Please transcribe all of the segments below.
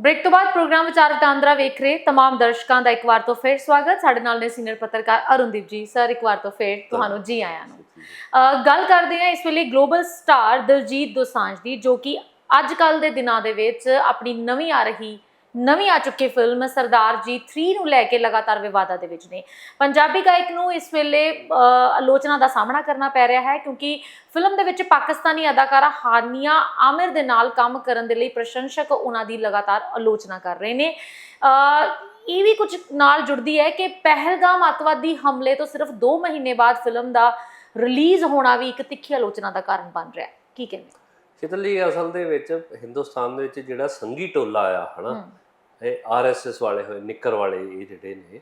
Break ਤੋਂ ਬਾਅਦ programme ਵਿਚਾਰ ਵਟਾਂਦਰਾ ਵੇਖ ਰਹੇ तमाम ਦਰਸ਼ਕਾਂ ਦਾ ਇੱਕ ਵਾਰ ਤੋਂ ਫੇਰ ਸਵਾਗਤ ਸਾਡੇ ਨਾਲ ਨੇ ਸੀਨੀਅਰ ਪੱਤਰਕਾਰ ਅਰੁਣਦੀਪ ਜੀ ਸਰ ਇੱਕ ਵਾਰ ਤੋਂ ਫੇਰ ਤੁਹਾਨੂੰ ਜੀ ਆਇਆਂ ਨੂੰ ਅਹ ਗੱਲ ਕਰਦੇ ਹਾਂ ਇਸ ਵੇਲੇ ਗਲੋਬਲ ਸਟਾਰ ਦਿਲਜੀਤ ਦੋਸਾਂਝ ਦੀ ਜੋ ਕਿ ਅੱਜ ਕੱਲ ਦੇ ਦਿਨਾਂ ਦੇ ਵਿੱਚ ਆਪਣੀ ਨਵੀਂ ਆ ਰਹੀ ਨਵੀਂ ਆ ਚੁੱਕੀ ਫਿਲਮ ਸਰਦਾਰ ਜੀ 3 ਨੂੰ ਲੈ ਕੇ ਲਗਾਤਾਰ ਵਿਵਾਦਾਂ ਦੇ ਵਿੱਚ ਨੇ। ਪੰਜਾਬੀ ਗਾਇਕ ਨੂੰ ਇਸ ਵੇਲੇ ਆਲੋਚਨਾ ਦਾ ਸਾਹਮਣਾ ਕਰਨਾ ਪੈ ਰਿਹਾ ਹੈ ਕਿਉਂਕਿ ਫਿਲਮ ਦੇ ਵਿੱਚ ਪਾਕਿਸਤਾਨੀ ਅਦਾਕਾਰਾ ਹਾਨੀਆ ਆਮਿਰ ਦੇ ਨਾਲ ਕੰਮ ਕਰਨ ਦੇ ਲਈ ਪ੍ਰਸ਼ੰਸਕ ਉਹਨਾਂ ਦੀ ਲਗਾਤਾਰ ਆਲੋਚਨਾ ਕਰ ਰਹੇ ਨੇ। ਇਹ ਵੀ ਕੁਝ ਨਾਲ ਜੁੜਦੀ ਹੈ ਕਿ ਪਹਿਲਗਾਮ ਅੱਤਵਾਦੀ ਹਮਲੇ ਤੋਂ ਸਿਰਫ 2 ਮਹੀਨੇ ਬਾਅਦ ਫਿਲਮ ਦਾ ਰਿਲੀਜ਼ ਹੋਣਾ ਵੀ ਇੱਕ ਤਿੱਖੀ ਆਲੋਚਨਾ ਦਾ ਕਾਰਨ ਬਣ ਰਿਹਾ ਹੈ। ਕੀ ਕਹਿੰਦੇ? ਸ਼ੀਤਲ ਜੀ ਅਸਲ ਦੇ ਵਿੱਚ ਹਿੰਦੁਸਤਾਨ ਦੇ ਵਿੱਚ ਜਿਹੜਾ ਸੰਗੀ ਟੋਲਾ ਆ ਹਨਾ ਇਹ ਆਰਐਸਐਸ ਵਾਲੇ ਹੋਏ ਨਿੱਕਰ ਵਾਲੇ ਇਹ ਜਿਹੜੇ ਨੇ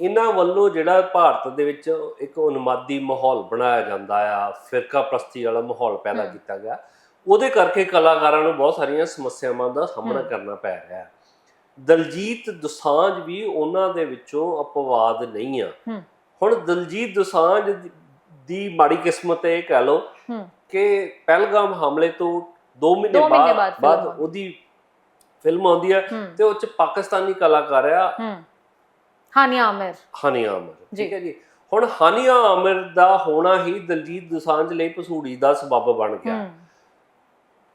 ਇਹਨਾਂ ਵੱਲੋਂ ਜਿਹੜਾ ਭਾਰਤ ਦੇ ਵਿੱਚ ਇੱਕ ਉਨਮਾਦੀ ਮਾਹੌਲ ਬਣਾਇਆ ਜਾਂਦਾ ਆ ਫਿਰਕਾ ਪ੍ਰਸਤੀ ਵਾਲਾ ਮਾਹੌਲ ਪੈਦਾ। ਕੀਤਾ ਗਿਆ ਉਹਦੇ ਕਰਕੇ ਕਲਾਕਾਰਾਂ ਨੂੰ ਬਹੁਤ ਸਾਰੀਆਂ ਸਮੱਸਿਆਵਾਂ ਦਾ ਸਾਹਮਣਾ ਹਮ। ਕਰਨਾ ਪੈ ਰਿਹਾ ਹੈ ਦਲਜੀਤ ਦੋਸਾਂਝ ਵੀ ਉਹਨਾਂ ਦੇ ਵਿੱਚੋਂ ਅਪਵਾਦ ਨਹੀਂ ਆ। ਹੁਣ ਦਲਜੀਤ ਦੋਸਾਂਝ ਦੀ- ਮਾੜੀ ਕਿਸਮਤ ਇਹ ਕਹਿ ਲਓ ਕਿ ਪਹਿਲਗਾਮ ਹਮਲੇ ਤੋਂ 2 ਮਹੀਨੇ ਬਾਅਦ। ਉਹਦੀ ਫਿਲਮ ਆਉਂਦੀ ਹਮ ਤੇ ਉਹ ਚ ਪਾਕਿਸਤਾਨੀ ਕਲਾਕਾਰ ਆ ਹਾਨੀਆ ਆਮਿਰ। ਹਾਨੀਆ ਆਮਰ। ਠੀਕ ਹੈ ਜੀ। ਹੁਣ ਹਾਨੀਆ ਆਮਰ ਦਾ ਹੋਣਾ ਹੀ ਦਲਜੀਤ ਦੋਸਾਂਝ ਲਈ ਪਸੂੜੀ ਦਾ ਸਬਬ ਬਣ ਗਿਆ।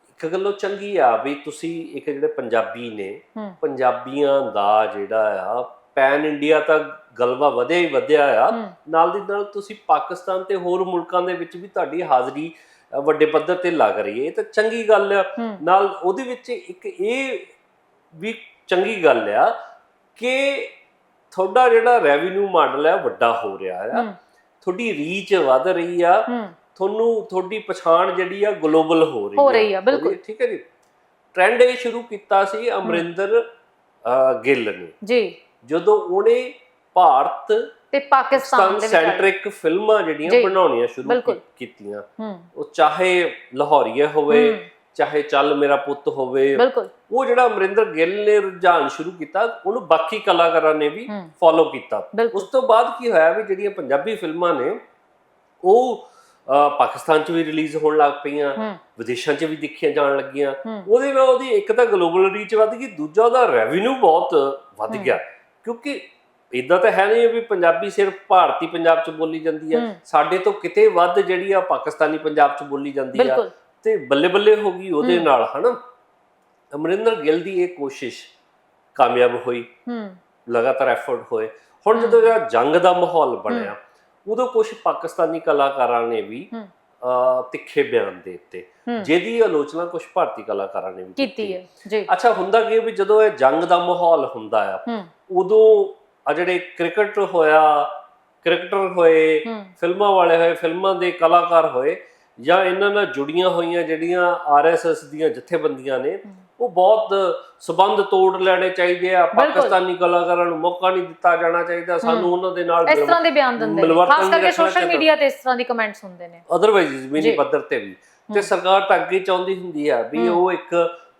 ਇੱਕ ਗੱਲੋਂ ਚੰਗੀ ਆ ਵੀ ਤੁਸੀਂ ਇੱਕ ਜਿਹੜੇ ਪੰਜਾਬੀ ਨੇ ਪੰਜਾਬੀਆਂ ਦਾ ਜਿਹੜਾ ਆ ਪੈਨ ਇੰਡੀਆ ਤੱਕ ਗਲਬਾ ਵਧਿਆ ਹੀ ਵਧਿਆ ਆ। ਨਾਲ ਦੀ ਨਾਲ ਤੁਸੀਂ ਪਾਕਿਸਤਾਨ ਤੇ ਹੋਰ ਮੁਲਕਾਂ ਦੇ ਵਿੱਚ ਵੀ ਤੁਹਾਡੀ ਹਾਜ਼ਰੀ ਵੱਡੇ ਪੱਧਰ ਤੇ ਲੱਗ ਰਹੀ ਹੈ। ਇਹ ਤਾਂ ਚੰਗੀ ਗੱਲ ਆ। ਨਾਲ ਉਹਦੇ ਵਿੱਚ ਇੱਕ ਇਹ ਵੀ ਚੰਗੀ ਗੱਲ ਆ ਕਿ ਤੁਹਾਡਾ ਜਿਹੜਾ ਰੈਵਨਿਊ ਮਾਡਲ ਹੈ ਵੱਡਾ ਹੋ ਰਿਹਾ ਆ। ਹਮ ਤੁਹਾਡੀ ਰੀਚ ਵਧ ਰਹੀ ਆ। ਤੁਹਾਨੂੰ ਤੁਹਾਡੀ ਪਛਾਣ ਜਿਹੜੀ ਆ ਗਲੋਬਲ ਹੋ ਰਹੀ ਹੋ ਰਹੀ ਆ, ਬਿਲਕੁਲ। ਠੀਕ ਹੈ ਜੀ। ਟ੍ਰੈਂਡ ਇਹ ਸ਼ੁਰੂ ਕੀਤਾ ਸੀ ਅਮਰਿੰਦਰ ਗਿੱਲ ਨੇ। ਜੀ। ਜਦੋਂ ਉਹਨੇ ਭਾਰਤ ਤੇ ਪਾਕਿਸਤਾਨ ਦੇ ਸੈਂਟਰਿਕ ਫਿਲਮਾਂ ਜਿਹੜੀਆਂ ਬਣਾਉਣੀਆਂ ਸ਼ੁਰੂ ਕੀਤੀਆਂ। ਉਹ ਚਾਹੇ ਲਾਹੌਰੀਆ ਹੋਵੇ ਚਾਹੇ ਚੱਲ ਮੇਰਾ ਪੁੱਤ ਹੋਵੇ ਉਹ ਜਿਹੜਾ ਅਮਰਿੰਦਰ ਗਿੱਲ ਨੇ ਰੁਝਾਨ ਸ਼ੁਰੂ ਕੀਤਾ ਉਹਨੂੰ ਬਾਕੀ ਕਲਾਕਾਰਾਂ ਨੇ ਵੀ ਫੋਲੋ ਕੀਤਾ। ਉਸ ਤੋਂ ਬਾਅਦ ਕੀ ਹੋਇਆ ਵੀ ਜਿਹੜੀਆਂ ਪੰਜਾਬੀ ਫਿਲਮਾਂ ਨੇ ਉਹ ਪਾਕਿਸਤਾਨ 'ਚ ਵੀ ਰਿਲੀਜ਼ ਹੋਣ ਲੱਗ ਪਈਆਂ ਵਿਦੇਸ਼ਾਂ 'ਚ ਵੀ ਦੇਖੀਆਂ ਜਾਣ ਲੱਗੀਆਂ। ਉਹਦੇ ਨਾਲ ਉਹਦੀ ਇੱਕ ਤਾਂ ਗਲੋਬਲ ਰੀਚ ਵੱਧ ਗਈ ਦੂਜਾ ਉਹਦਾ ਰੈਵਨਿਊ ਬਹੁਤ ਵੱਧ। ਗਿਆ। ਕਿਉਂਕਿ ਇਦਾਂ ਤਾਂ ਹੈ ਨਹੀਂ ਵੀ ਪੰਜਾਬੀ ਸਿਰਫ ਭਾਰਤੀ ਪੰਜਾਬ 'ਚ ਬੋਲੀ ਜਾਂਦੀ ਹੈ। ਸਾਡੇ ਤੋਂ ਕਿਤੇ ਵੱਧ ਜਿਹੜੀ ਆ ਪਾਕਿਸਤਾਨੀ ਪੰਜਾਬ 'ਚ ਬੋਲੀ ਜਾਂਦੀ ਆ। ਤੇ ਬੱਲੇ ਬੱਲੇ ਹੋ ਗਈ ਉਹਦੇ। ਨਾਲ ਹਨਾ? ਅਮਰਿੰਦਰ ਗਿੱਲ ਦੀ ਇਹ ਕੋਸ਼ਿਸ਼ ਕਾਮਯਾਬ ਹੋਈ। ਲਗਾਤਾਰ ਐਫਰਟ ਹੋਏ। ਹੁਣ। ਜਦੋਂ ਜਿਹੜਾ ਜੰਗ ਦਾ ਮਾਹੌਲ ਬਣਿਆ ਉਦੋਂ ਕੁਝ ਪਾਕਿਸਤਾਨੀ ਕਲਾਕਾਰਾਂ ਨੇ ਵੀ ਤਿੱਖੇ ਬਿਆਨ ਦੇ ਦਿੱਤੇ। ਜਿਹਦੀ ਆਲੋਚਨਾ ਕੁਝ ਭਾਰਤੀ ਕਲਾਕਾਰਾਂ ਨੇ ਵੀ ਕੀਤੀ ਹੈ। ਜੀ। ਅੱਛਾ ਹੁੰਦਾ ਕੀ ਵੀ ਜਦੋਂ ਇਹ ਜੰਗ ਦਾ ਮਾਹੌਲ ਹੁੰਦਾ ਆ ਉਦੋਂ ਆ ਜਿਹੜੇ ਕ੍ਰਿਕਟ ਹੋਇਆ ਕ੍ਰਿਕਟਰ ਹੋਏ ਫਿਲਮਾਂ ਵਾਲੇ ਹੋਏ ਫਿਲਮਾਂ ਦੇ ਕਲਾਕਾਰ ਹੋਏ ਜਾਂ ਇਹਨਾਂ ਨਾਲ ਜੁੜੀਆਂ ਹੋਈਆਂ ਜਿਹੜੀਆਂ ਆਰਐਸਐਸ ਦੀਆਂ ਜਥੇਬੰਦੀਆਂ ਨੇ। ਉਹ ਬਹੁਤ ਸਬੰਧ ਤੋੜ ਲੈਣੇ ਚਾਹੀਦੇ ਆ। ਪਾਕਿਸਤਾਨੀ ਕਲਾਕਾਰਾਂ ਨੂੰ ਮੌਕਾ ਨਹੀਂ ਦਿੱਤਾ ਜਾਣਾ ਚਾਹੀਦਾ ਸਾਨੂੰ ਉਹਨਾਂ ਦੇ ਨਾਲ ਇਸ ਤਰ੍ਹਾਂ ਦੇ ਬਿਆਨ ਦਿੰਦੇ ਨੇ ਖਾਸ ਕਰਕੇ ਸੋਸ਼ਲ। ਮੀਡੀਆ ਤੇ ਇਸ ਤਰ੍ਹਾਂ ਦੀ ਕਮੈਂਟਸ ਹੁੰਦੇ ਨੇ ਅਦਰਵਾਈਜ਼ ਜ਼ਮੀਨੀ। ਪੱਧਰ ਤੇ ਵੀ ਤੇ। ਸਰਕਾਰ ਤਾਂ ਅੱਗੇ ਚਾਹੁੰਦੀ ਹੁੰਦੀ ਆ ਵੀ। ਉਹ ਇੱਕ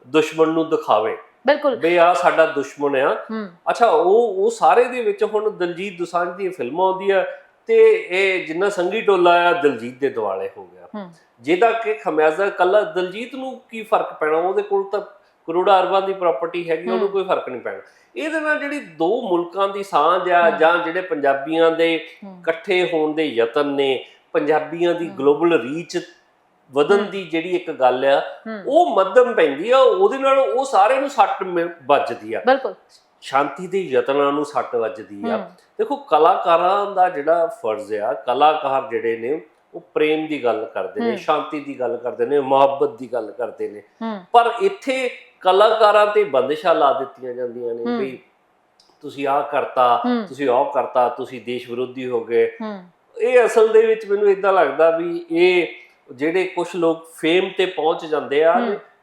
ਦੁਸ਼ਮਣ ਨੂੰ ਦਿਖਾਵੇ ਬਿਲਕੁਲ। ਵੀ ਆ ਸਾਡਾ ਦੁਸ਼ਮਣ ਆ। ਅੱਛਾ ਉਹ ਉਹ ਸਾਰੇ ਦੇ ਵਿੱਚ ਹੁਣ ਦਲਜੀਤ ਦੋਸਾਂਝ ਦੀ ਫਿਲਮ ਆਉਂਦੀ ਆ ਤੇ ਇਹ ਜਿੰਨਾ ਸੰਗੀ ਟੋਲਾ ਆ ਦਲਜੀਤ ਦੇ ਦੁਆਲੇ ਹੋ ਗਿਆ। ਜਿਹਦਾ ਕਿ ਖਮਿਆਜ਼ਾ ਕੱਲਾ ਦਲਜੀਤ ਨੂੰ ਕੀ ਫ਼ਰਕ ਪੈਣਾ? ਉਹਦੇ ਕੋਲ ਤਾਂ ਕਰੋੜਾਂ ਅਰਬਾਂ ਦੀ ਪ੍ਰਾਪਰਟੀ ਹੈਗੀ ਉਹਨੂੰ। ਕੋਈ ਫ਼ਰਕ ਨਹੀਂ ਪੈਣਾ। ਇਹਦੇ ਨਾਲ ਜਿਹੜੀ ਦੋ ਮੁਲਕਾਂ ਦੀ ਸਾਂਝ ਆ। ਜਾਂ ਜਿਹੜੇ ਪੰਜਾਬੀਆਂ ਦੇ ਇਕੱਠੇ ਹੋਣ ਦੇ ਯਤਨ ਨੇ ਪੰਜਾਬੀਆਂ ਦੀ। ਗਲੋਬਲ ਰੀਚ ਵਧਣ। ਦੀ ਜਿਹੜੀ ਇੱਕ ਗੱਲ ਆ ਉਹ ਮੱਧਮ ਪੈਂਦੀ ਆ ਉਹਦੇ ਨਾਲ ਉਹ ਸਾਰੇ ਨੂੰ ਸੱਟ ਵੱਜਦੀ ਆ। ਬਿਲਕੁਲ। ਸ਼ਾਂਤੀ ਦੇ ਯਤਨਾਂ ਨੂੰ ਸੱਟ ਵੱਜਦੀ ਆ। ਦੇਖੋ ਕਲਾਕਾਰਾਂ ਦਾ ਜਿਹੜਾ ਫਰਜ਼ ਆ ਕਲਾਕਾਰ ਜਿਹੜੇ ਨੇ ਉਹ ਪ੍ਰੇਮ ਦੀ ਗੱਲ ਕਰਦੇ ਨੇ। ਸ਼ਾਂਤੀ ਦੀ ਗੱਲ ਕਰਦੇ ਨੇ ਮੁਹੱਬਤ ਦੀ ਗੱਲ ਕਰਦੇ ਨੇ। ਪਰ ਇੱਥੇ ਕਲਾਕਾਰਾਂ ਤੇ ਬੰਦਿਸ਼ਾਂ ਲਾ ਦਿੱਤੀਆਂ ਜਾਂਦੀਆਂ ਨੇ। ਵੀ ਤੁਸੀਂ ਆਹ ਕਰਤਾ ਤੁਸੀਂ ਉਹ ਕਰਤਾ ਤੁਸੀਂ ਦੇਸ਼ ਵਿਰੋਧੀ ਹੋ ਗਏ। ਇਹ ਅਸਲ ਦੇ ਵਿੱਚ ਮੈਨੂੰ ਇਦਾਂ ਲੱਗਦਾ ਵੀ ਇਹ ਜਿਹੜੇ ਕੁਝ ਲੋਕ ਫੇਮ ਤੇ ਪਹੁੰਚ ਜਾਂਦੇ ਆ।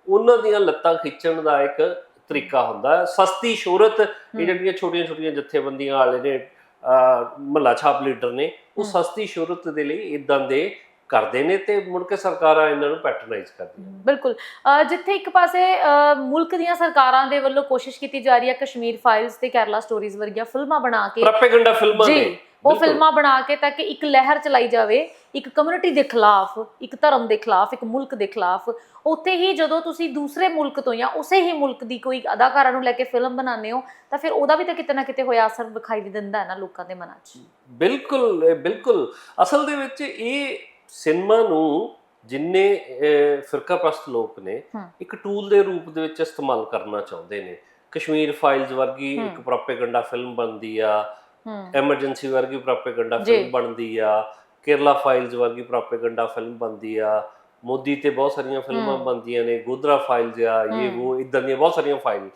ਉਹਨਾਂ ਦੀਆਂ ਲੱਤਾਂ ਖਿੱਚਣ ਦਾ ਇੱਕ ਤਰੀਕਾ ਹੁੰਦਾ ਹੈ ਸਸਤੀ ਸ਼ੋਹਰਤ ਇਹ। ਜਿਹੜੀਆਂ ਛੋਟੀਆਂ ਛੋਟੀਆਂ ਜਥੇਬੰਦੀਆਂ ਵਾਲੇ ਨੇ ਮਹੱਲਾ ਛਾਪ ਲੀਡਰ ਨੇ ਉਹ। ਸਸਤੀ ਸ਼ੋਹਰਤ ਦੇ ਲਈ ਇਦਾਂ ਦੇ ਕਰਦੇ ਨੇ ਤੇ ਮੁੜ ਕੇ ਸਰਕਾਰਾਂ ਇਹਨਾਂ ਨੂੰ ਪੈਟਰਨਾਈਜ਼ ਕਰਦੀਆਂ ਬਿਲਕੁਲ। ਜਿੱਥੇ ਇੱਕ ਪਾਸੇ ਮੁਲਕ ਦੀਆਂ ਸਰਕਾਰਾਂ ਦੇ ਵੱਲੋਂ ਕੋਸ਼ਿਸ਼ ਕੀਤੀ ਜਾ ਰਹੀ ਹੈ ਕਸ਼ਮੀਰ ਫਾਈਲਸ ਤੇ ਕੇਰਲਾ ਸਟੋਰੀਜ਼ ਵਰਗੀਆਂ ਫਿਲਮਾਂ ਬਣਾ ਕੇ। ਪ੍ਰੋਪੇਗੈਂਡਾ ਫਿਲਮਾਂ ਜੀ ਨੇ ਉਹ। ਫਿਲਮਾਂ ਬਣਾ ਕੇ ਤਾਂ ਕਿ ਇੱਕ ਲਹਿਰ ਚਲਾਈ ਜਾਵੇ ਇੱਕ ਕਮਿਊਨਿਟੀ ਦੇ ਖਿਲਾਫ ਇੱਕ ਧਰਮ ਦੇ ਖਿਲਾਫ ਇੱਕ ਮੁਲਕ ਦੇ ਖਿਲਾਫ। ਉੱਥੇ ਹੀ ਜਦੋਂ ਤੁਸੀਂ ਦੂਸਰੇ ਮੁਲਕ ਤੋਂ ਜਾਂ ਉਸੇ ਹੀ ਮੁਲਕ ਦੀ ਕੋਈ ਅਦਾਕਾਰਾ ਨੂੰ ਲੈ ਕੇ ਫਿਲਮ ਬਣਾਉਂਦੇ ਹੋ ਤਾਂ ਫਿਰ ਉਹਦਾ ਵੀ ਤਾਂ ਕਿਤੇ ਨਾ ਕਿਤੇ ਹੋਇਆ ਅਸਰ ਵਿਖਾਈ ਦਿੰਦਾ ਹੈ ਨਾ ਲੋਕਾਂ ਦੇ ਮਨਾਂ 'ਚ। ਬਿਲਕੁਲ ਬਿਲਕੁਲ। ਅਸਲ ਦੇ ਵਿੱਚ ਇਹ ਸਿਨੇਮਾ ਨੂੰ ਜਿੰਨੇ ਫਿਰਕਾਪ੍ਰਸਤ ਲੋਕ ਨੇ। ਇੱਕ ਟੂਲ ਦੇ ਰੂਪ ਦੇ ਵਿੱਚ ਇਸਤੇਮਾਲ ਕਰਨਾ ਚਾਹੁੰਦੇ ਨੇ ਕਸ਼ਮੀਰ ਫਾਈਲਸ ਵਰਗੀ। ਇੱਕ ਪ੍ਰੋਪੇਗੈਂਡਾ ਫਿਲਮ ਬਣਦੀ ਆ ਐਮਰਜੈਂਸੀ ਵਰਗੀ ਪ੍ਰੋਪੇਗੈਂਡਾ। ਫਿਲਮ ਬਣਦੀ ਆ ਕੇਰਲਾ ਫਾਈਲਸ ਵਰਗੀ ਪ੍ਰੋਪੇਗੈਂਡਾ ਫਿਲਮ ਬਣਦੀ ਆ ਮੋਦੀ ਤੇ ਬਹੁਤ ਸਾਰੀਆਂ ਫਿਲਮਾਂ। ਬਣਦੀਆਂ ਨੇ ਗੋਦਰਾ ਫਾਈਲਸ ਆ ਇਹ। ਉਹ ਇਦਾਂ ਦੀਆਂ ਬਹੁਤ ਸਾਰੀਆਂ ਫਾਈਲ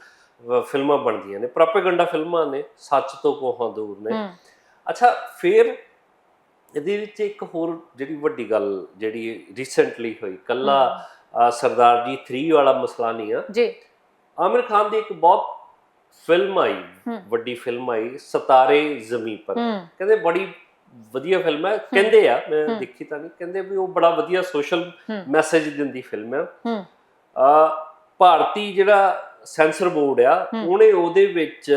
ਫਿਲਮਾਂ ਬਣਦੀਆਂ ਨੇ ਪ੍ਰੋਪੇਗੈਂਡਾ ਫਿਲਮਾਂ ਨੇ ਸੱਚ ਤੋਂ ਕੋਹਾਂ ਦੂਰ ਨੇ ਅੱਛਾ ਫਿਰ ਇਹਦੇ ਵਿੱਚ ਇੱਕ ਹੋਰ ਜਿਹੜੀ ਵੱਡੀ ਗੱਲ ਜਿਹੜੀ ਰੀਸੈਂਟਲੀ ਹੋਈ ਕੱਲਾ ਸਰਦਾਰ ਜੀ 3 ਵਾਲਾ ਮਸਲਾ ਨਹੀਂ ਆ। ਜੀ। ਆਮਿਰ ਖਾਨ ਦੀ ਇੱਕ ਬਹੁਤ ਫਿਲਮ ਆਈ। ਵੱਡੀ ਫਿਲਮ ਆਈ ਸਤਾਰੇ ਜ਼ਮੀਨ ਪਰ। ਕਹਿੰਦੇ ਬੜੀ ਵਧੀਆ ਫਿਲਮ ਹੈ ਕਹਿੰਦੇ ਆ ਮੈਂ। ਦੇਖੀ ਤਾਂ ਨਹੀਂ। ਕਹਿੰਦੇ ਵੀ ਉਹ ਬੜਾ ਵਧੀਆ ਸੋਸ਼ਲ। ਮੈਸੇਜ ਦਿੰਦੀ ਫਿਲਮ ਹੈ ਆ ਭਾਰਤੀ ਜਿਹੜਾ ਸੈਂਸਰ ਬੋਰਡ ਆ। ਉਹਨੇ ਉਹਦੇ ਵਿੱਚ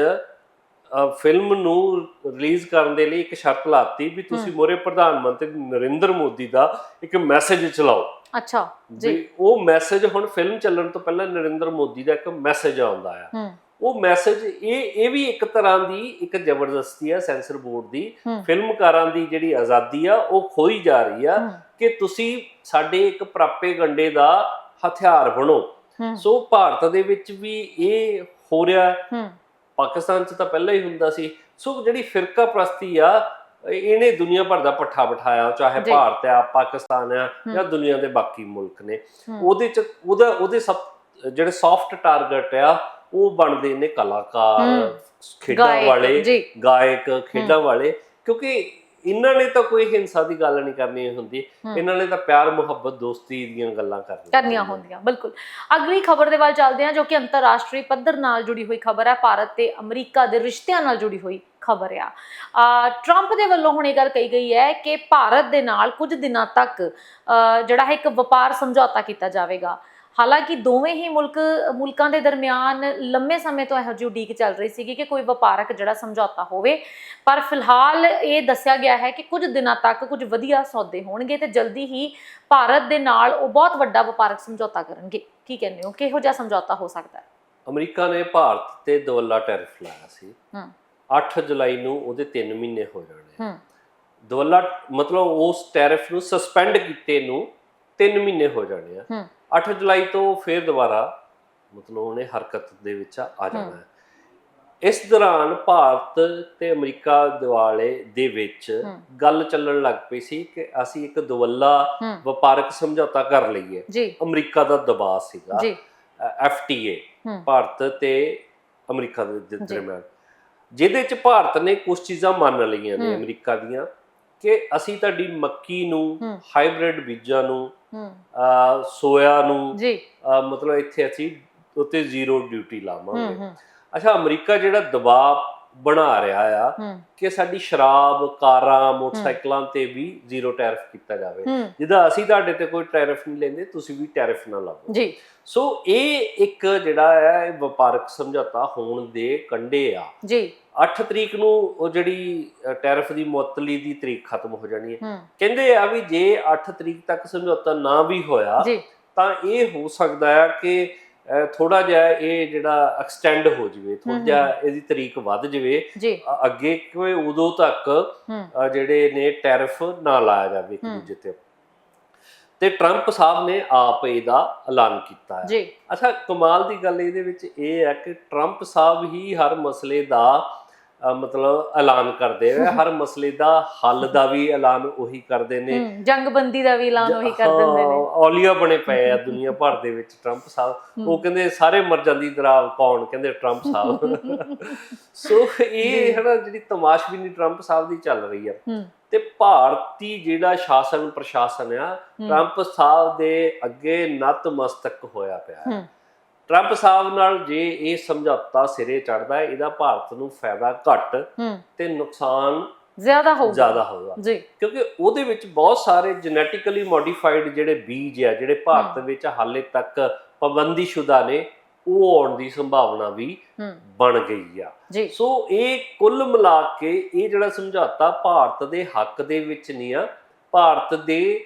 ਫਿਲਮ ਨੂੰ ਰਿਲੀਜ਼ ਕਰਨ ਦੇ ਲਈ ਇੱਕ ਸ਼ਰਤ ਲਾਤੀ ਵੀ ਤੁਸੀਂ ਮੋਰੇ ਪ੍ਰਧਾਨ ਮੰਤਰੀ ਨਰਿੰਦਰ ਮੋਦੀ ਦਾ ਇੱਕ ਮੈਸੇਜ ਚਲਾਓ। ਅੱਛਾ ਜੀ। ਉਹ ਮੈਸੇਜ ਹੁਣ ਫਿਲਮ ਚੱਲਣ ਤੋਂ ਪਹਿਲਾਂ ਨਰਿੰਦਰ ਮੋਦੀ ਦਾ ਇੱਕ ਮੈਸੇਜ ਆਉਂਦਾ ਆ। ਉਹ ਮੈਸੇਜ ਇਹ ਇਹ ਵੀ ਇੱਕ ਤਰ੍ਹਾਂ ਦੀ ਇੱਕ ਜ਼ਬਰਦਸਤੀ ਆ ਸੈਂਸਰ ਬੋਰਡ ਦੀ। ਫਿਲਮਕਾਰਾਂ ਦੀ ਜਿਹੜੀ ਆਜ਼ਾਦੀ ਆ ਉਹ ਖੋਈ ਜਾ ਰਹੀ ਆ ਕਿ ਤੁਸੀਂ ਸਾਡੇ ਇੱਕ ਪ੍ਰਾਪੇਗੰਡੇ ਦਾ ਹਥਿਆਰ ਬਣੋ। ਸੋ ਭਾਰਤ ਦੇ ਵਿੱਚ ਵੀ ਇਹ ਹੋ ਰਿਹਾ। ਪਾਕਿਸਤਾਨ 'ਚ ਤਾਂ ਪਹਿਲਾਂ ਹੀ ਹੁੰਦਾ ਸੀ ਸੋ ਜਿਹੜੀ ਫਿਰਕਾ ਪ੍ਰਸਤੀ ਆ ਇਹਨੇ ਦੁਨੀਆ ਭਰ ਦਾ ਪੱਠਾ ਬਿਠਾਇਆ ਚਾਹੇ। ਭਾਰਤ ਆ ਪਾਕਿਸਤਾਨ ਆ। ਜਾਂ ਦੁਨੀਆ ਦੇ ਬਾਕੀ ਮੁਲਕ ਨੇ। ਉਹਦੇ ਚ ਉਹਦਾ ਉਹਦੇ ਸਭ ਜਿਹੜੇ ਸੌਫਟ ਟਾਰਗੇਟ ਆ ਉਹ ਬਣਦੇ ਨੇ ਕਲਾਕਾਰ। ਖੇਡਾਂ ਵਾਲੇ ਗਾਇਕ ਖੇਡਾਂ ਵਾਲੇ ਕਿਉਂਕਿ ਇਹਨਾਂ ਨੇ ਤਾਂ ਕੋਈ ਹਿੰਸਾ ਦੀ ਗੱਲ ਨਹੀਂ ਕਰਨੀ ਹੁੰਦੀ। ਇਹਨਾਂ ਨੇ ਤਾਂ ਪਿਆਰ ਮੁਹੱਬਤ ਦੋਸਤੀ ਦੀਆਂ ਗੱਲਾਂ ਕਰਨੀਆਂ ਕਰਨੀਆਂ ਹੁੰਦੀਆਂ ਬਿਲਕੁਲ। ਅਗਲੀ ਖਬਰ ਦੇ ਵੱਲ ਚੱਲਦੇ ਹਾਂ ਜੋ ਕਿ ਅੰਤਰਰਾਸ਼ਟਰੀ ਪੱਧਰ ਨਾਲ ਜੁੜੀ ਹੋਈ ਖਬਰ ਹੈ। ਭਾਰਤ ਤੇ ਅਮਰੀਕਾ ਦੇ ਰਿਸ਼ਤਿਆਂ ਨਾਲ ਜੁੜੀ ਹੋਈ ਖਬਰ ਆ। ਟਰੰਪ ਦੇ ਵੱਲੋਂ ਹੁਣ ਇਹ ਗੱਲ ਕਹੀ ਗਈ ਹੈ ਕਿ ਭਾਰਤ ਦੇ ਨਾਲ ਕੁਝ ਦਿਨਾਂ ਤੱਕ ਜਿਹੜਾ ਹੈ ਇੱਕ ਵਪਾਰ ਸਮਝੌਤਾ ਕੀਤਾ ਜਾਵੇਗਾ। ਹਾਲਾਂਕਿ ਦੋਵੇਂ ਹੀ ਮੁਲਕ ਮੁਲਕਾਂ ਦੇ ਦਰਮਿਆਨ ਲੰਮੇ ਸਮੇਂ ਤੋਂ ਇਹੋ ਜਿਹੀ ਉਡੀਕ ਚੱਲ ਰਹੀ ਸੀਗੀ ਕਿ ਕੋਈ ਵਪਾਰਕ ਜਿਹੜਾ ਸਮਝੌਤਾ ਹੋਵੇ। ਪਰ ਫਿਲਹਾਲ ਇਹ ਦੱਸਿਆ ਗਿਆ ਹੈ ਕਿ ਕੁਝ ਦਿਨਾਂ ਤੱਕ ਕੁਝ ਵਧੀਆ ਸੌਦੇ ਹੋਣਗੇ ਤੇ ਜਲਦੀ ਹੀ ਭਾਰਤ ਦੇ ਨਾਲ ਉਹ ਬਹੁਤ ਵੱਡਾ ਵਪਾਰਕ ਸਮਝੌਤਾ ਕਰਨਗੇ। ਕੀ ਕਹਿੰਦੇ ਹੋ? ਕਿਹੋ ਜਿਹਾ ਸਮਝੌਤਾ ਹੋ ਸਕਦਾ ਹੈ? ਅਮਰੀਕਾ ਨੇ ਭਾਰਤ ਤੇ ਦਵੱਲਾ ਟੈਰਿਫ ਲਾਇਆ ਸੀ। ਹੂੰ। 8 ਜੁਲਾਈ ਨੂੰ ਉਹਦੇ 3 ਮਹੀਨੇ ਹੋ ਜਾਣੇ ਹੂੰ। ਦਵੱਲਾ ਮਤਲਬ ਉਸ ਟੈਰਿਫ ਨੂੰ ਸਸਪੈਂਡ ਕੀਤੇ ਨੂੰ 3 ਮਹੀਨੇ ਹੋ ਜਾਣੇ ਆ। ਹੂੰ। 8 ਜੁਲਾਈ ਤੋਂ ਫਿਰ ਦੁਬਾਰਾ ਮਤਲਬ ਉਹਨੇ ਹਰਕਤ ਦੇ ਵਿੱਚ ਆ ਜਾਣਾ ਹੈ। ਇਸ ਦੌਰਾਨ ਭਾਰਤ ਤੇ ਅਮਰੀਕਾ ਦਿਵਾਲੇ ਦੇ ਵਿੱਚ। ਗੱਲ ਚੱਲਣ ਲੱਗ ਪਈ ਸੀ ਕਿ ਅਸੀਂ ਇੱਕ ਦਵੱਲਾ ਵਪਾਰਕ ਸਮਝੌਤਾ ਕਰ ਲਈਏ। ਅਮਰੀਕਾ ਦਾ ਦਬਾਅ ਸੀਗਾ। ਐਫਟੀਏ ਭਾਰਤ ਤੇ ਅਮਰੀਕਾ ਦੇ। ਦਰਮਿਆਨ। ਜਿਹਦੇ ਚ ਭਾਰਤ ਨੇ ਕੁਝ ਚੀਜ਼ਾਂ ਮੰਨ ਲਈਆਂ ਨੇ। ਅਮਰੀਕਾ ਦੀਆਂ। ਕਿ ਅਸੀਂ ਤੁਹਾਡੀ ਮੱਕੀ ਨੂੰ। ਹਾਈਬ੍ਰਿਡ ਬੀਜਾਂ ਨੂੰ ਅਹ ਸੋਇਆ ਨੂੰ ਜੀ। ਮਤਲਬ ਇੱਥੇ ਅਸੀਂ ਉੱਤੇ ਜ਼ੀਰੋ ਡਿਊਟੀ ਲਾਵਾਂਗੇ। ਅੱਛਾ ਅਮਰੀਕਾ ਜਿਹੜਾ ਦਬਾਅ ਬਣਾ ਰਿਹਾ ਆ ਕਿ ਸਾਡੀ ਸ਼ਰਾਬ ਕਾਰਾਂ ਮੋਟਰਸਾਈਕਲਾਂ ਤੇ ਵੀ ਜ਼ੀਰੋ ਟੈਰਿਫ ਕੀਤਾ ਜਾਵੇ। ਜਿੱਦਾਂ ਅਸੀਂ ਤੁਹਾਡੇ ਤੇ ਕੋਈ ਟੈਰਿਫ ਨਹੀਂ ਲੈਂਦੇ ਤੁਸੀਂ ਵੀ ਟੈਰਿਫ ਨਾ ਲਾਓ। ਜੀ। ਸੋ ਇਹ ਇੱਕ ਜਿਹੜਾ ਹੈ ਇਹ ਵਪਾਰਕ ਸਮਝੌਤਾ ਹੋਣ ਦੇ ਕੰਢੇ ਆ। ਜੀ। 8 ਤਰੀਕ ਨੂੰ ਉਹ ਜਿਹੜੀ ਟੈਰਿਫ ਦੀ ਮੁਅੱਤਲੀ ਦੀ ਤਰੀਕ ਖਤਮ ਹੋ ਜਾਣੀ ਹੈ। ਕਹਿੰਦੇ ਆ ਵੀ ਜੇ 8 ਤਰੀਕ ਤੱਕ ਸਮਝੌਤਾ ਨਾ ਵੀ ਹੋਇਆ ਤਾਂ ਇਹ ਹੋ ਸਕਦਾ ਹੈ ਕਿ ਥੋੜਾ ਜਿਹਾ ਇਹ ਜਿਹੜਾ ਐਕਸਟੈਂਡ ਹੋ ਜਵੇ ਥੋੜਾ ਜਿਹਾ ਇਹਦੀ ਤਰੀਕ ਵੱਧ ਜਵੇ ਅੱਗੇ ਕੋਈ ਉਦੋਂ ਤੱਕ ਜਿਹੜੇ ਨੇ ਟੈਰਿਫ ਨਾ ਲਾਇਆ ਜਾਵੇ ਇੱਕ। ਦੂਜੇ ਤੇ। ਤੇ ਟਰੰਪ ਸਾਹਿਬ ਨੇ ਆਪ ਇਹਦਾ ਐਲਾਨ ਕੀਤਾ ਹੈ। ਜੀ। ਅੱਛਾ ਕਮਾਲ ਦੀ ਗੱਲ ਇਹਦੇ ਵਿੱਚ ਇਹ ਹੈ ਕਿ ਟਰੰਪ ਸਾਹਿਬ ਹੀ ਹਰ ਮਸਲੇ ਦਾ ਮਤਲਬ ਐਲਾਨ ਕਰਦੇ ਆ। ਹਰ ਮਸਲੇ ਦਾ ਹੱਲ ਦਾ ਵੀ ਐਲਾਨ ਉਹੀ ਕਰਦੇ ਨੇ। ਜੰਗਬੰਦੀ ਦਾ ਵੀ ਐਲਾਨ ਉਹੀ ਕਰ ਦਿੰਦੇ ਨੇ। ਔਲੀਆ ਬਣੇ ਪਏ ਆ ਦੁਨੀਆ ਭਰ ਦੇ ਵਿੱਚ ਟਰੰਪ ਸਾਹਿਬ। ਉਹ ਕਹਿੰਦੇ ਸਾਰੇ ਮਰ ਜਾਂਦੀ ਦਰਾਵ ਕੌਣ? ਕਹਿੰਦੇ ਟਰੰਪ ਸਾਹਿਬ। ਸੋ ਇਹ ਹੈ ਨਾ ਜਿਹੜੀ ਤਮਾਸ਼ਬੀਨੀ ਟਰੰਪ ਸਾਹਿਬ ਦੀ ਚੱਲ ਰਹੀ ਹੂੰ। ਤੇ ਭਾਰਤੀ ਜਿਹੜਾ ਸ਼ਾਸਨ ਪ੍ਰਸ਼ਾਸਨ ਆ। ਟਰੰਪ ਸਾਹਿਬ ਦੇ ਅੱਗੇ ਨਤਮਸਤਕ ਹੋਇਆ ਪਿਆ। ਹੂੰ। ਟਰੰਪ ਸਾਹਿਬ ਨਾਲ ਜੇ ਇਹ ਸਮਝੌਤਾ ਸਿਰੇ ਚੜਦਾ ਹੈ ਇਹਦਾ ਭਾਰਤ ਨੂੰ ਫਾਇਦਾ ਘੱਟ ਤੇ ਨੁਕਸਾਨ ਜ਼ਿਆਦਾ ਹੋਊਗਾ। ਜ਼ਿਆਦਾ ਹੋਊਗਾ। ਜੀ। ਕਿਉਂਕਿ ਉਹਦੇ ਵਿੱਚ ਬਹੁਤ ਸਾਰੇ ਜੈਨੇਟਿਕਲੀ ਮੋਡੀਫਾਈਡ ਜਿਹੜੇ ਬੀਜ ਆ ਜਿਹੜੇ ਭਾਰਤ ਵਿੱਚ ਹਾਲੇ ਤੱਕ ਪਾਬੰਦੀਸ਼ੁਦਾ ਨੇ ਉਹ ਆਉਣ ਦੀ ਸੰਭਾਵਨਾ ਵੀ ਬਣ ਗਈ ਆ। ਸੋ ਇਹ ਕੁੱਲ ਮਿਲਾ ਕੇ ਇਹ ਜਿਹੜਾ ਸਮਝੌਤਾ ਭਾਰਤ ਦੇ ਹੱਕ ਦੇ ਵਿੱਚ ਨਹੀਂ ਆ ਭਾਰਤ ਦੇ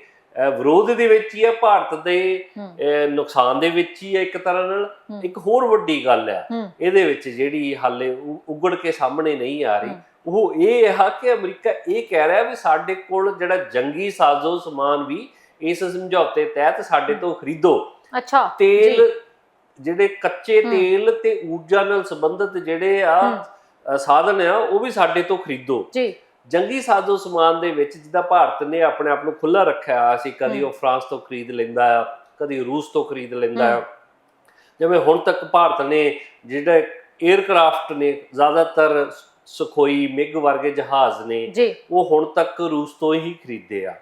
ਵਿਰੋਧ ਦੇ ਵਿੱਚ ਹੀ ਆ ਭਾਰਤ ਦੇ ਹੂੰ। ਨੁਕਸਾਨ ਦੇ ਵਿੱਚ ਹੀ ਆ ਇੱਕ ਤਰ੍ਹਾਂ ਨਾਲ। ਹੂੰ। ਇੱਕ ਹੋਰ ਵੱਡੀ ਗੱਲ ਹੂੰ। ਇਹਦੇ ਵਿੱਚ ਜਿਹੜੀ ਹਾਲੇ ਉਗੜ ਕੇ ਸਾਹਮਣੇ ਨਹੀਂ ਆ ਰਹੀ। ਉਹ ਇਹ ਆ ਕਿ ਅਮਰੀਕਾ ਇਹ ਕਹਿ ਰਿਹਾ ਵੀ ਸਾਡੇ ਕੋਲ ਜਿਹੜਾ ਜੰਗੀ ਸਾਜ਼ੋ ਸਮਾਨ ਵੀ ਇਸ ਸਮਝੌਤੇ ਤਹਿਤ ਸਾਡੇ ਤੋਂ ਖਰੀਦੋ। ਅੱਛਾ ਤੇਲ ਜਿਹੜੇ ਕੱਚੇ ਹੂੰ। ਤੇਲ ਤੇ ਊਰਜਾ ਨਾਲ ਸੰਬੰਧਿਤ ਜਿਹੜੇ ਆ ਹੂੰ। ਸਾਧਨ ਆ ਉਹ ਵੀ ਸਾਡੇ ਤੋਂ ਖਰੀਦੋ। ਜੀ। ਜੰਗੀ ਸਾਜ਼ੋ ਸਮਾਨ ਦੇ ਵਿੱਚ ਜਿੱਦਾਂ ਭਾਰਤ ਨੇ ਆਪਣੇ ਆਪ ਨੂੰ ਖੁੱਲਾ ਰੱਖਿਆ ਹੋਇਆ ਸੀ ਕਦੀ। ਉਹ ਫਰਾਂਸ ਤੋਂ ਖਰੀਦ ਲੈਂਦਾ ਆ ਕਦੀ ਰੂਸ ਤੋਂ ਖਰੀਦ ਲੈਂਦਾ ਆ। ਜਿਵੇਂ ਹੁਣ ਤੱਕ ਭਾਰਤ ਨੇ ਜਿਹੜੇ 에ਅਰਕ੍ਰਾਫਟ ਨੇ ਜ਼ਿਆਦਾਤਰ ਸੁਖੋਈ ਮਿਗ ਵਰਗੇ ਜਹਾਜ਼ ਨੇ ਉਹ ਹੁਣ ਤੱਕ ਰੂਸ ਤੋਂ ਹੀ ਖਰੀਦੇ ਆ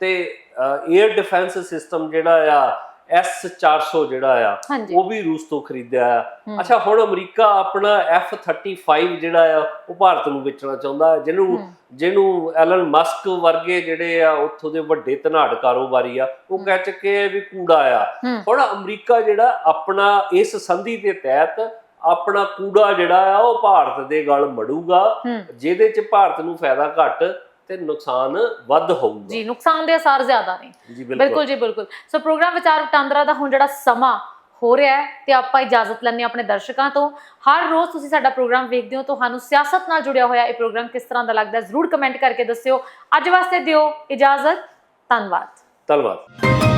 ਤੇ 에ਅਰ ਡਿਫੈਂਸ ਸਿਸਟਮ ਜਿਹੜਾ ਆ S400 ਜਿਹੜਾ ਆ ਉਹ ਵੀ ਰੂਸ ਤੋਂ ਖਰੀਦਿਆ ਆ। ਅੱਛਾ ਹੁਣ ਅਮਰੀਕਾ ਆਪਣਾ F35 ਜਿਹੜਾ ਆ ਉਹ ਭਾਰਤ ਨੂੰ ਵੇਚਣਾ ਚਾਹੁੰਦਾ ਜਿਹਨੂੰ ਜਿਹਨੂੰ ਐਲਨ ਮਸਕ ਵਰਗੇ ਜਿਹੜੇ ਆ ਉੱਥੋਂ ਦੇ ਵੱਡੇ ਧਨਾੜ ਕਾਰੋਬਾਰੀ ਆ ਉਹ ਕਹਿ ਚੁੱਕੇ ਆ ਵੀ ਕੂੜਾ ਆ। ਹੁਣ ਅਮਰੀਕਾ ਜਿਹੜਾ ਆਪਣਾ ਇਸ ਸੰਧੀ ਦੇ ਤਹਿਤ ਆਪਣਾ ਕੂੜਾ ਜਿਹੜਾ ਆ ਉਹ ਭਾਰਤ ਦੇ ਗਲ ਮੜੂਗਾ। ਜਿਹਦੇ ਚ ਭਾਰਤ ਨੂੰ ਫਾਇਦਾ ਘੱਟ ਤੇ ਨੁਕਸਾਨ ਵੱਧ ਹੋਊਗਾ। ਜੀ ਨੁਕਸਾਨ ਦੇ ਅਸਾਰ ਜ਼ਿਆਦਾ ਨੇ। ਜੀ ਬਿਲਕੁਲ। ਜੀ ਬਿਲਕੁਲ। ਸੋ ਪ੍ਰੋਗਰਾਮ ਵਿਚਾਰ ਵਟਾਂਦਰਾ ਦਾ ਹੁਣ ਜਿਹੜਾ ਸਮਾਂ ਹੋ ਰਿਹਾ ਹੈ ਤੇ ਆਪਾਂ ਇਜਾਜ਼ਤ ਲੈਣੇ ਆਪਣੇ ਦਰਸ਼ਕਾਂ ਤੋਂ। ਹਰ ਰੋਜ਼ ਤੁਸੀਂ ਸਾਡਾ ਪ੍ਰੋਗਰਾਮ ਵੇਖਦੇ ਹੋ ਤੁਹਾਨੂੰ ਸਿਆਸਤ ਨਾਲ ਜੁੜਿਆ ਹੋਇਆ ਇਹ ਪ੍ਰੋਗਰਾਮ ਕਿਸ ਤਰ੍ਹਾਂ ਦਾ ਲੱਗਦਾ ਜ਼ਰੂਰ ਕਮੈਂਟ ਕਰਕੇ ਦੱਸਿਓ। ਅੱਜ ਵਾਸਤੇ ਦਿਓ ਇਜਾਜ਼ਤ। ਧੰਨਵਾਦ। ਧੰਨਵਾਦ।